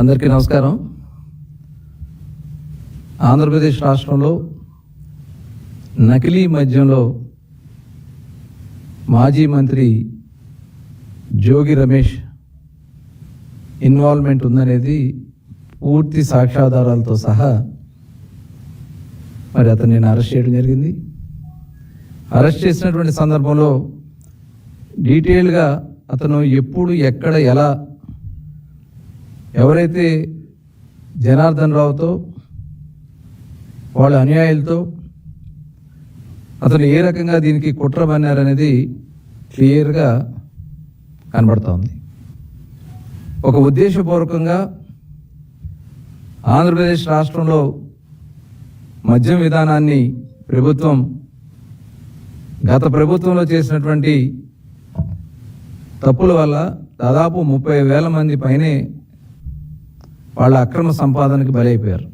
అందరికీ నమస్కారం. ఆంధ్రప్రదేశ్ రాష్ట్రంలో నకిలీ మద్యంలో మాజీ మంత్రి జోగి రమేష్ ఇన్వాల్వ్మెంట్ ఉందనేది పూర్తి సాక్ష్యాధారాలతో సహా మరి అతను నేను అరెస్ట్ చేయడం జరిగింది. అరెస్ట్ చేసినటువంటి సందర్భంలో డీటెయిల్గా అతను ఎప్పుడు ఎక్కడ ఎలా ఎవరైతే జనార్దన్ రావుతో వాళ్ళ అనుయాయులతో అతను ఏ రకంగా దీనికి కుట్ర పన్నారనేది క్లియర్గా కనబడతా ఉంది. ఒక ఉద్దేశపూర్వకంగా ఆంధ్రప్రదేశ్ రాష్ట్రంలో మద్యం విధానాన్ని ప్రభుత్వం గత ప్రభుత్వంలో చేసినటువంటి తప్పుల వల్ల దాదాపు ముప్పై వేల మంది పైనే వాళ్ళ అక్రమ సంపాదనకి బలైపోయారు.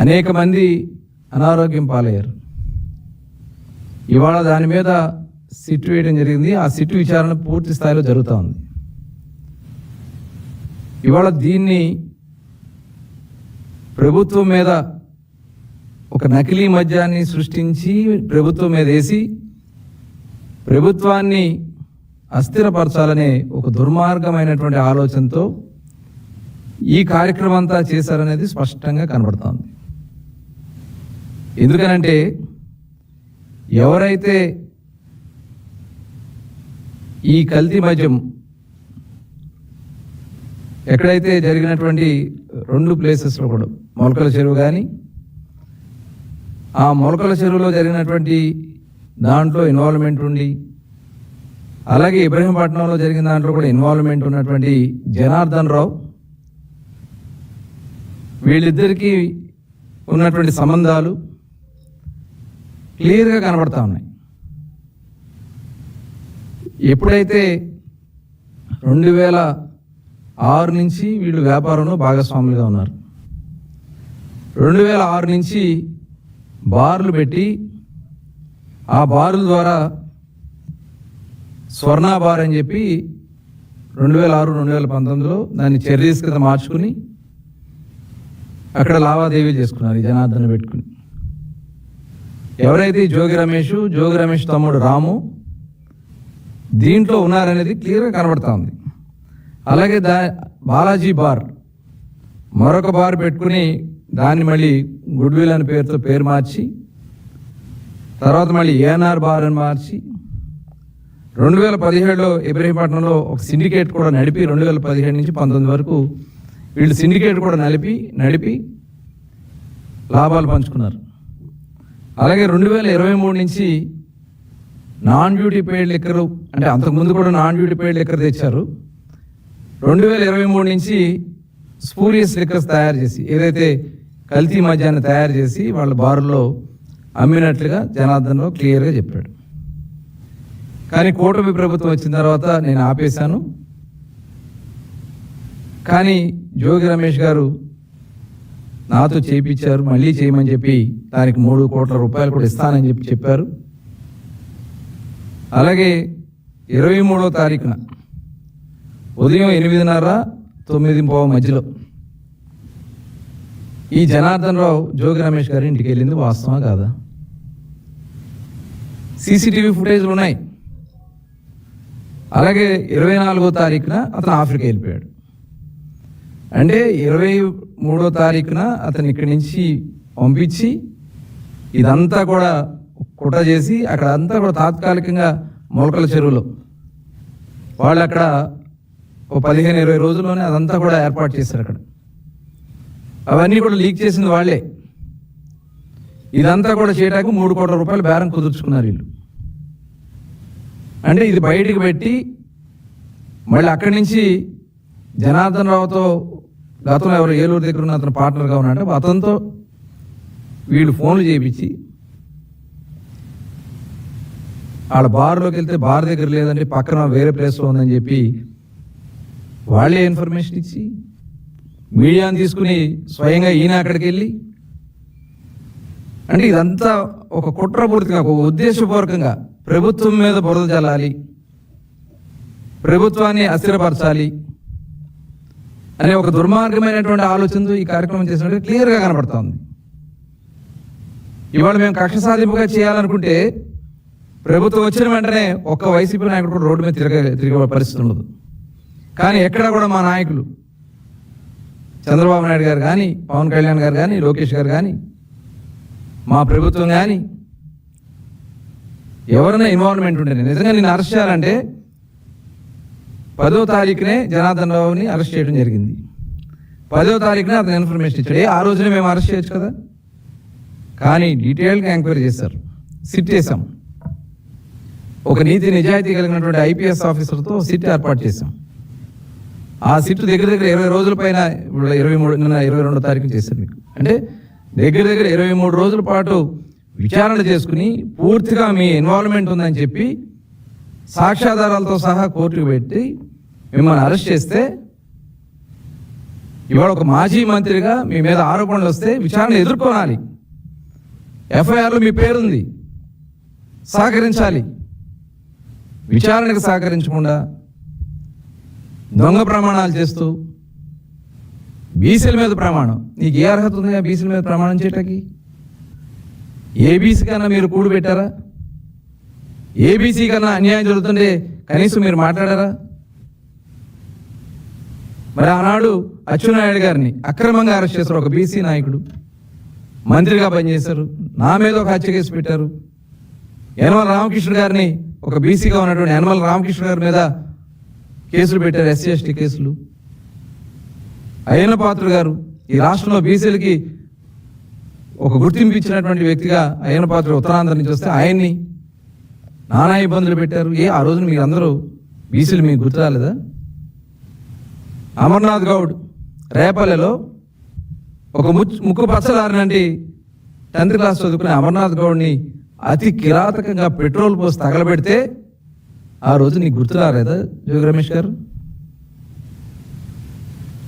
అనేక మంది అనారోగ్యం పాలయ్యారు. ఇవాళ దాని మీద సిట్ వేయడం జరిగింది. ఆ సిట్ విచారణ పూర్తి స్థాయిలో జరుగుతూ ఉంది. ఇవాళ దీన్ని ప్రభుత్వం మీద ఒక నకిలీ మద్యాన్ని సృష్టించి ప్రభుత్వం మీద వేసి ప్రభుత్వాన్ని అస్థిరపరచాలనే ఒక దుర్మార్గమైనటువంటి ఆలోచనతో ఈ కార్యక్రమం అంతా చేశారనేది స్పష్టంగా కనబడుతోంది. ఎందుకనంటే ఎవరైతే ఈ కల్తీ మద్యం ఎక్కడైతే జరిగినటువంటి రెండు ప్లేసెస్లో కూడా మొలకల చెరువు కానీ ఆ మొలకల చెరువులో జరిగినటువంటి దాంట్లో ఇన్వాల్వ్మెంట్ ఉండి అలాగే ఇబ్రహీంపట్నంలో జరిగిన దాంట్లో కూడా ఇన్వాల్వ్మెంట్ ఉన్నటువంటి జనార్దన్ రావు వీళ్ళిద్దరికీ ఉన్నటువంటి సంబంధాలు క్లియర్గా కనబడతా ఉన్నాయి. ఎప్పుడైతే రెండు వేల ఆరు నుంచి వీళ్ళు వ్యాపారంలో భాగస్వాములుగా ఉన్నారు. రెండు వేల ఆరు నుంచి బార్లు పెట్టి ఆ బారుల ద్వారా స్వర్ణ బార్ అని చెప్పి రెండు వేల ఆరు రెండు వేల పంతొమ్మిదిలో దాన్ని చెర్రీస్ కింద మార్చుకుని అక్కడ లావాదేవీలు చేసుకున్నారు జనార్దన పెట్టుకుని. ఎవరైతే జోగి రమేష్ జోగి రమేష్ తమ్ముడు రాము దీంట్లో ఉన్నారనేది క్లియర్గా కనబడతా ఉంది. అలాగే దా బాలాజీ బార్ మరొక బార్ పెట్టుకుని దాన్ని మళ్ళీ గుడ్విల్ అనే పేరుతో పేరు మార్చి తర్వాత మళ్ళీ ఏఎన్ఆర్ బార్ అని మార్చి రెండు వేల పదిహేడులో ఇబ్రహీంపట్నంలో ఒక సిండికేట్ కూడా నడిపి రెండు వేల పదిహేడు నుంచి పంతొమ్మిది వరకు వీళ్ళు సిండికేట్ కూడా నడిపి నడిపి లాభాలు పంచుకున్నారు. అలాగే రెండు వేల ఇరవై మూడు నుంచి నాన్ డ్యూటీ పెయిడ్ లెక్కలు అంటే అంతకుముందు కూడా నాన్ డ్యూటీ పెయిడ్ లెక్కలు తెచ్చారు. రెండు వేల ఇరవై మూడు నుంచి స్పూరియస్ లిక్కర్స్ తయారు చేసి ఏదైతే కల్తీ మద్యాన్ని తయారు చేసి వాళ్ళ బారులో అమ్మినట్లుగా జనార్దన్లో క్లియర్గా చెప్పాడు. కానీ కూటమి ప్రభుత్వం వచ్చిన తర్వాత నేను ఆపేశాను. కానీ జోగి రమేష్ గారు నాతో చేయించారు మళ్ళీ చేయమని చెప్పి దానికి మూడు కోట్ల రూపాయలు కూడా ఇస్తానని చెప్పి చెప్పారు. అలాగే ఇరవై మూడో తారీఖున ఉదయం ఎనిమిదిన్నర తొమ్మిది పోవ మధ్యలో ఈ జనార్దన్ రావు జోగి రమేష్ గారి ఇంటికి వెళ్ళింది వాస్తవం కాదా? సీసీటీవీ ఫుటేజ్లు ఉన్నాయి. అలాగే ఇరవై నాలుగో తారీఖున అతను ఆఫ్రికా వెళ్ళిపోయాడు. అంటే ఇరవై మూడో తారీఖున అతను ఇక్కడి నుంచి పంపించి ఇదంతా కూడా కుట్ర చేసి అక్కడ అంతా కూడా తాత్కాలికంగా మొలకల చెరువులో వాళ్ళు అక్కడ ఓ పదిహేను ఇరవై రోజుల్లోనే అదంతా కూడా ఏర్పాటు చేశారు అక్కడ. అవన్నీ కూడా లీక్ చేసింది వాళ్ళే. ఇదంతా కూడా చేయడానికి మూడు కోట్ల రూపాయలు బేరం కుదుర్చుకున్నారు వీళ్ళు. అంటే ఇది బయటికి పెట్టి మళ్ళీ అక్కడి నుంచి జనార్దన్ రావుతో గతంలో ఎవరు ఏలూరు దగ్గర ఉన్న అతను పార్ట్నర్గా ఉన్నాడు అతనితో వీళ్ళు ఫోన్లు చేయించి వాళ్ళ బార్లోకి వెళ్తే బార్ దగ్గర లేదంటే పక్కన వేరే ప్లేస్లో ఉందని చెప్పి వాళ్ళే ఇన్ఫర్మేషన్ ఇచ్చి మీడియాని తీసుకుని స్వయంగా ఈయన అక్కడికి వెళ్ళి అంటే ఇదంతా ఒక కుట్రపూరితంగా ఒక ఉద్దేశపూర్వకంగా ప్రభుత్వం మీద బురద జల్లాలి. ప్రభుత్వాన్ని అస్థిరపరచాలి. అనే ఒక దుర్మార్గమైనటువంటి ఆలోచనతో ఈ కార్యక్రమం చేసినట్టు క్లియర్గా కనబడుతోంది. ఇవాళ మేము కక్ష సాధింపుగా చేయాలనుకుంటే ప్రభుత్వం వచ్చిన వెంటనే ఒక్క వైసీపీ నాయకుడు కూడా రోడ్డు మీద తిరగ తిరిగే పరిస్థితి ఉండదు. కానీ ఎక్కడ కూడా మా నాయకులు చంద్రబాబు నాయుడు గారు కానీ పవన్ కళ్యాణ్ గారు కానీ లోకేష్ గారు కానీ మా ప్రభుత్వం కానీ ఎవరైనా ఇన్వాల్వ్మెంట్ ఉంటే నిజంగా నేను అరెస్ట్ చేయాలంటే పదో తారీఖునే జనార్దన్ రావుని అరెస్ట్ చేయడం జరిగింది. పదో తారీఖున అతను ఇన్ఫర్మేషన్ ఇచ్చాడు. ఆ రోజునే మేము అరెస్ట్ చేయొచ్చు కదా? కానీ డీటెయిల్గా ఎంక్వైరీ చేశారు. సిట్ చేశాం. ఒక నీతి నిజాయితీ కలిగినటువంటి ఐపీఎస్ ఆఫీసర్తో సిట్ ఏర్పాటు చేశాం. ఆ సిట్ దగ్గర దగ్గర ఇరవై రోజుల పైన ఇరవై మూడు నిన్న ఇరవై రెండో తారీఖు చేశారు మీకు. అంటే దగ్గర దగ్గర ఇరవై మూడు రోజుల పాటు విచారణ చేసుకుని పూర్తిగా మీ ఇన్వాల్వ్మెంట్ ఉందని చెప్పి సాక్ష్యాధారాలతో సహా కోర్టుకు పెట్టి మిమ్మల్ని అరెస్ట్ చేస్తే ఇవాళ ఒక మాజీ మంత్రిగా మీ మీద ఆరోపణలు వస్తే విచారణ ఎదుర్కోనాలి. ఎఫ్ఐఆర్లో మీ పేరుంది. సహకరించాలి. విచారణకు సహకరించకుండా దొంగ ప్రమాణాలు చేస్తూ బీసీల మీద ప్రమాణం. నీకు ఏ అర్హత ఉందా బీసీల మీద ప్రమాణం చేయటానికి? ఏబీసీ కన్నా మీరు కూడు పెట్టారా? ఏబీసీ కన్నా అన్యాయం జరుగుతుంటే కనీసం మీరు మాట్లాడారా? మరి ఆనాడు అచ్చెన్నాయుడు గారిని అక్రమంగా అరెస్ట్ చేశారు ఒక బీసీ నాయకుడు. మంత్రిగా పనిచేశారు. నా మీద ఒక హత్య కేసు పెట్టారు. యనమల రామకృష్ణ గారిని ఒక బీసీగా ఉన్నటువంటి యనమల రామకృష్ణ గారి మీద కేసులు పెట్టారు ఎస్సీ ఎస్టీ కేసులు. అయ్యన్న పాత్ర గారు ఈ రాష్ట్రంలో బీసీలకి ఒక గుర్తింపు ఇచ్చినటువంటి వ్యక్తిగా అయ్యన పాత్ర ఉత్తరాంధ్ర నుంచి వస్తే ఆయన్ని నానా ఇబ్బందులు పెట్టారు. ఏ ఆ రోజున మీరు అందరూ బీసీలు మీకు గుర్తు రాలేదా అమర్నాథ్ గౌడ్ రేపల్లెలో ఒక ముచ్చు ముక్కు పచ్చలారినంటి టెన్త్ క్లాస్ చదువుకునే అమర్నాథ్ గౌడ్ని అతి కిరాతకంగా పెట్రోల్ పోసి తగలబెడితే ఆ రోజు నీకు గుర్తు రాలేదా జోగి రమేష్ గారు?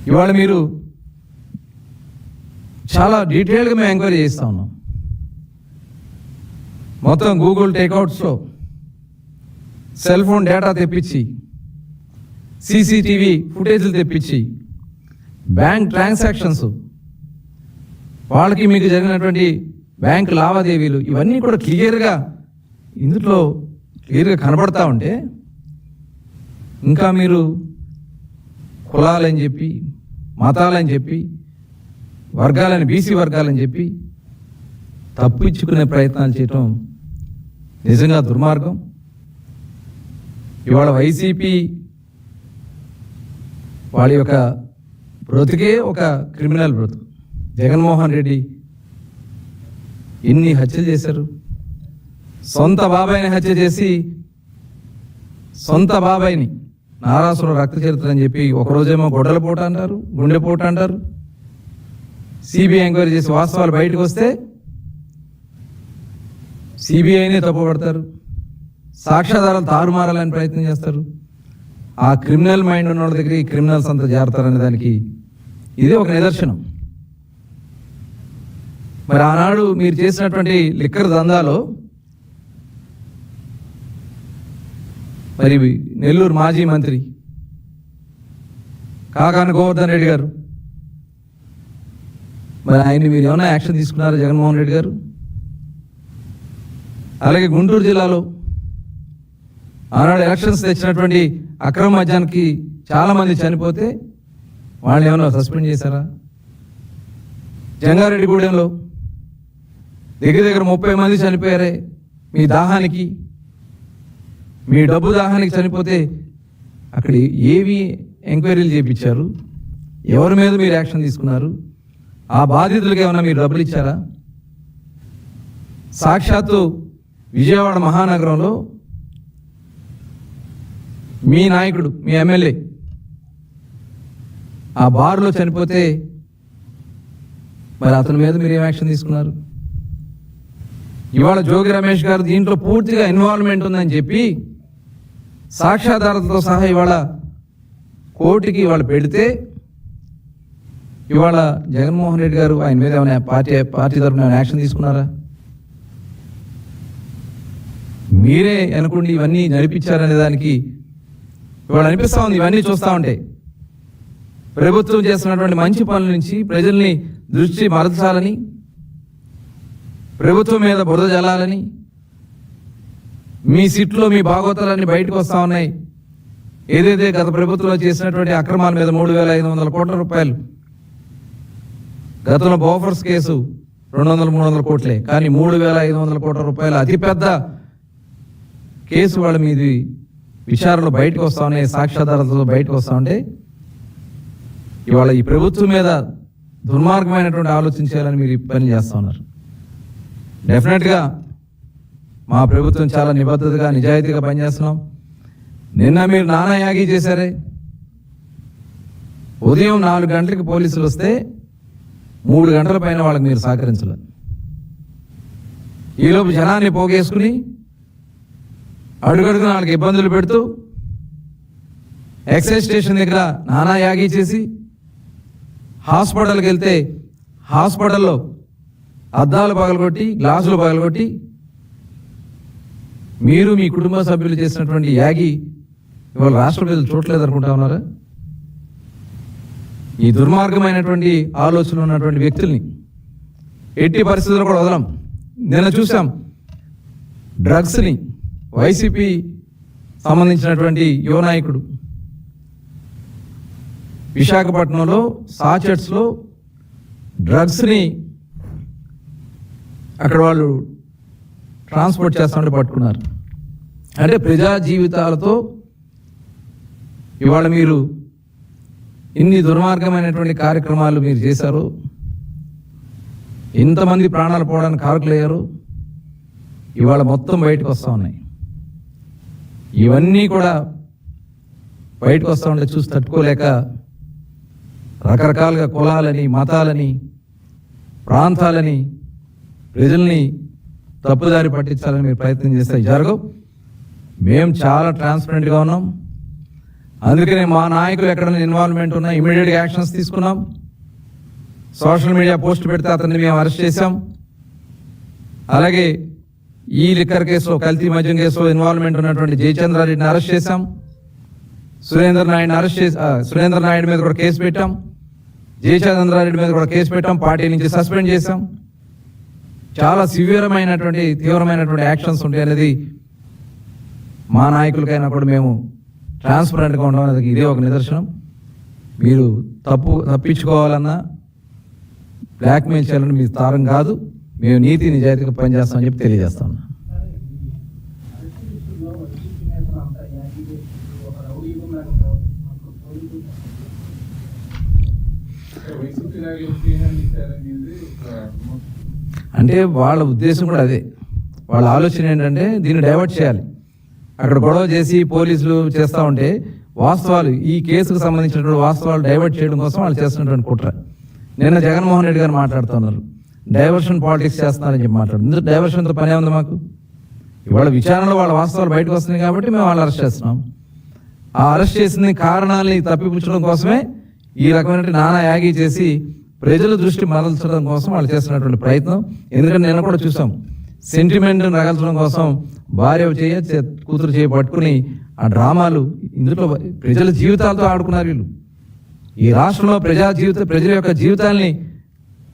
ఇవాళ మీరు చాలా డీటెయిల్గా మేము ఎంక్వైరీ చేస్తా ఉన్నాం. మొత్తం గూగుల్ టేక్అవుట్స్లో సెల్ ఫోన్ డేటా తెప్పించి సీసీటీవీ ఫుటేజ్లు తెప్పించి బ్యాంక్ ట్రాన్సాక్షన్స్ వాళ్ళకి మీకు జరిగినటువంటి బ్యాంక్ లావాదేవీలు ఇవన్నీ కూడా క్లియర్గా ఇందులో క్లియర్గా కనబడతా ఉంటే ఇంకా మీరు కులాలని చెప్పి మతాలని చెప్పి వర్గాలని బీసీ వర్గాలని చెప్పి తప్పించుకునే ప్రయత్నాలు చేయటం నిజంగా దుర్మార్గం. ఇవాళ వైసీపీ వాళ్ళ యొక్క బ్రతుకే ఒక క్రిమినల్ బ్రతుకు. జగన్మోహన్ రెడ్డి ఎన్ని హత్యలు చేశారు. సొంత బాబాయిని హత్య చేసి సొంత బాబాయిని నారాసుర రక్త చరిత్ర అని చెప్పి ఒకరోజేమో గొడ్డల పోట అంటారు గుండెపోట అంటారు. సిబిఐ ఎంక్వైరీ చేసి వాస్తవాలు బయటకు వస్తే సిబిఐనే తప్పుపడతారు. సాక్ష్యాధారాలు తారుమారాలని ప్రయత్నం చేస్తారు. ఆ క్రిమినల్ మైండ్ ఉన్న వాళ్ళ దగ్గర ఈ క్రిమినల్స్ అంతా జారుతారనే దానికి ఇది ఒక నిదర్శనం. మరి ఆనాడు మీరు చేసినటువంటి లిక్కర్ దందాలో మరి నెల్లూరు మాజీ మంత్రి కాకాని గోవర్ధన్ రెడ్డి గారు మరి ఆయన మీరు ఏమైనా యాక్షన్ తీసుకున్నారా జగన్మోహన్ రెడ్డి గారు? అలాగే గుంటూరు జిల్లాలో ఆనాడు ఎలక్షన్స్ తెచ్చినటువంటి అక్రమ మద్యానికి చాలామంది చనిపోతే వాళ్ళని ఏమైనా సస్పెండ్ చేశారా? జంగారెడ్డిగూడెంలో దగ్గర దగ్గర ముప్పై మంది చనిపోయారే మీ దాహానికి. మీ డబ్బు దాహానికి చనిపోతే అక్కడ ఏవి ఎంక్వైరీలు చేయించారు ఎవరి మీద మీరు యాక్షన్ తీసుకున్నారు? ఆ బాధితులకు ఏమైనా మీరు డబ్బులు ఇచ్చారా? సాక్షాత్తు విజయవాడ మహానగరంలో మీ నాయకుడు మీ ఎమ్మెల్యే ఆ బార్లో చనిపోతే మరి అతని మీద మీరు ఏం యాక్షన్ తీసుకున్నారు? ఇవాళ జోగి రమేష్ గారు దీంట్లో పూర్తిగా ఇన్వాల్వ్మెంట్ ఉందని చెప్పి సాక్షాధారతతో సహా ఇవాళ కోర్టుకి ఇవాళ పెడితే ఇవాళ జగన్మోహన్ రెడ్డి గారు ఆయన మీద ఏమైనా పార్టీ పార్టీ తరఫున యాక్షన్ తీసుకున్నారా? మీరే అనుకోండి ఇవన్నీ నడిపించారనే దానికి ఇవాళ అనిపిస్తూ ఉంది ఇవన్నీ చూస్తూ ఉంటే. ప్రభుత్వం చేస్తున్నటువంటి మంచి పనుల నుంచి ప్రజల్ని దృష్టి మరచాలని ప్రభుత్వం మీద బురద జల్లాలని మీ సిట్లో మీ భాగోతాలన్నీ బయటకు వస్తూ ఉన్నాయి. ఏదైతే గత ప్రభుత్వంలో చేసినటువంటి అక్రమాల మీద మూడు వేల ఐదు వందల కోట్ల రూపాయలు గతంలో బోఫర్స్ కేసు రెండు వందల మూడు వందల కోట్లే. కానీ మూడు వేల ఐదు వందల కోట్ల రూపాయల అతిపెద్ద కేసు వాళ్ళ మీది విచారణలు బయటకు వస్తా ఉన్నాయి సాక్ష్యాధారాలతో బయటకు వస్తా ఉంటే ఇవాళ ఈ ప్రభుత్వం మీద దుర్మార్గమైనటువంటి ఆలోచన చేయాలని మీరు పని చేస్తూ ఉన్నారు. డెఫినెట్గా మా ప్రభుత్వం చాలా నిబద్ధతగా నిజాయితీగా పనిచేస్తున్నాం. నిన్న మీరు నానా యాగి చేశారే. ఉదయం నాలుగు గంటలకు పోలీసులు వస్తే మూడు గంటల పైన వాళ్ళకి మీరు సహకరించలేదు. ఈలోపు జనాన్ని పోగేసుకుని అడుగడుగు వాళ్ళకి ఇబ్బందులు పెడుతూ ఎక్సైజ్ స్టేషన్ దగ్గర నానా యాగి చేసి హాస్పిటల్కి వెళ్తే హాస్పిటల్లో అద్దాలు పగలగొట్టి గ్లాసులు పగలగొట్టి మీరు మీ కుటుంబ సభ్యులు చేసినటువంటి యాగి ఇవాళ రాష్ట్ర ప్రజలు చూడలేదు అనుకుంటా ఉన్నారా? ఈ దుర్మార్గమైనటువంటి ఆలోచనలు ఉన్నటువంటి వ్యక్తుల్ని ఎట్టి పరిస్థితుల్లో కూడా వదలం. నిన్న చూసాం డ్రగ్స్ని వైసీపీ సంబంధించినటువంటి యువ నాయకుడు విశాఖపట్నంలో సాచెట్స్లో డ్రగ్స్ని అక్కడ వాళ్ళు ట్రాన్స్పోర్ట్ చేస్తుంటే పట్టుకున్నారు. అంటే ప్రజా జీవితాలతో ఇవాళ మీరు ఇన్ని దుర్మార్గమైనటువంటి కార్యక్రమాలు మీరు చేశారు? ఇంతమంది ప్రాణాలు పోవడానికి కారకులయ్యారు? ఇవాళ మొత్తం బయటకు వస్తూ ఉన్నాయి. ఇవన్నీ కూడా బయటకు వస్తూ ఉంటే చూసి తట్టుకోలేక రకరకాలుగా కులాలని మతాలని ప్రాంతాలని ప్రజల్ని తప్పుదారి పట్టించాలని మీరు ప్రయత్నం చేస్తే జరగవు. మేము చాలా ట్రాన్స్పరెంట్గా ఉన్నాం. అందుకనే మా నాయకులు ఎక్కడైనా ఇన్వాల్వ్మెంట్ ఉన్నా ఇమీడియట్గా యాక్షన్స్ తీసుకున్నాం. సోషల్ మీడియా పోస్ట్ పెడితే అతన్ని మేము అరెస్ట్ చేశాం. అలాగే ఈ లిక్కర్ కేసులో కల్తీ మద్యం కేసులో ఇన్వాల్వ్మెంట్ ఉన్నటువంటి జయచంద్రారెడ్డిని అరెస్ట్ చేశాం. సురేందర్ నాయుడిని అరెస్ట్ చేసి సురేంద్ర సురేందర్ నాయుడు మీద కూడా కేసు పెట్టాం. జయచంద్రారెడ్డి మీద కూడా కేసు పెట్టాం. పార్టీ నుంచి సస్పెండ్ చేశాం. చాలా సివియరమైనటువంటి తీవ్రమైనటువంటి యాక్షన్స్ ఉంటాయి అనేది మా నాయకులకైనా కూడా మేము ట్రాన్స్పరెంట్గా ఉండడం అనేది ఇదే ఒక నిదర్శనం. మీరు తప్పు తప్పించుకోవాలన్నా బ్లాక్మెయిల్ చేయాలని మీ తారం కాదు. మేము నీతి నిజాయితీగా పనిచేస్తామని చెప్పి తెలియజేస్తాం అంటే వాళ్ళ ఉద్దేశం కూడా అదే. వాళ్ళ ఆలోచన ఏంటంటే దీన్ని డైవర్ట్ చేయాలి. అక్కడ గొడవ చేసి పోలీసులు చేస్తూ ఉంటే వాస్తవాలు ఈ కేసుకు సంబంధించినటువంటి వాస్తవాలు డైవర్ట్ చేయడం కోసం వాళ్ళు చేస్తున్నటువంటి కుట్ర. నిన్న జగన్మోహన్ రెడ్డి గారు మాట్లాడుతున్నారు. డైవర్షన్ పాలిటిక్స్ చేస్తున్నారని చెప్పి మాట్లాడు. ఇందుకు డైవర్షన్తో పనే ఉంది మాకు? ఇవాళ విచారణలో వాళ్ళ వాస్తవాలు బయటకు వస్తున్నాయి కాబట్టి మేము వాళ్ళు అరెస్ట్ చేస్తున్నాం. ఆ అరెస్ట్ చేసిన కారణాలని తప్పిపుచ్చడం కోసమే ఈ రకమైన నానా యాగి చేసి ప్రజల దృష్టి మరల్చడం కోసం వాళ్ళు చేస్తున్నటువంటి ప్రయత్నం. ఎందుకంటే నేను కూడా చూసాం. సెంటిమెంట్ రగల్చడం కోసం భార్య చేయ కూతురు చేయ పట్టుకుని ఆ డ్రామాలు ఇందులో ప్రజల జీవితాలతో ఆడుకున్నారు వీళ్ళు. ఈ రాష్ట్రంలో ప్రజా జీవిత ప్రజల యొక్క జీవితాల్ని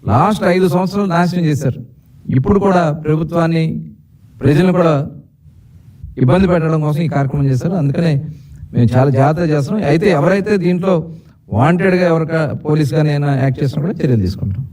లాస్ట్ ఐదు సంవత్సరాలు నాశనం చేశారు. ఇప్పుడు కూడా ప్రభుత్వాన్ని ప్రజలను కూడా ఇబ్బంది పెట్టడం కోసం ఈ కార్యక్రమం చేశారు. అందుకనే మేము చాలా జాగ్రత్త చేస్తున్నాం. అయితే ఎవరైతే దీంట్లో వాంటెడ్గా ఎవరిక పోలీస్ కానీ యాక్ట్ చేసినా కూడా చర్యలు తీసుకుంటాం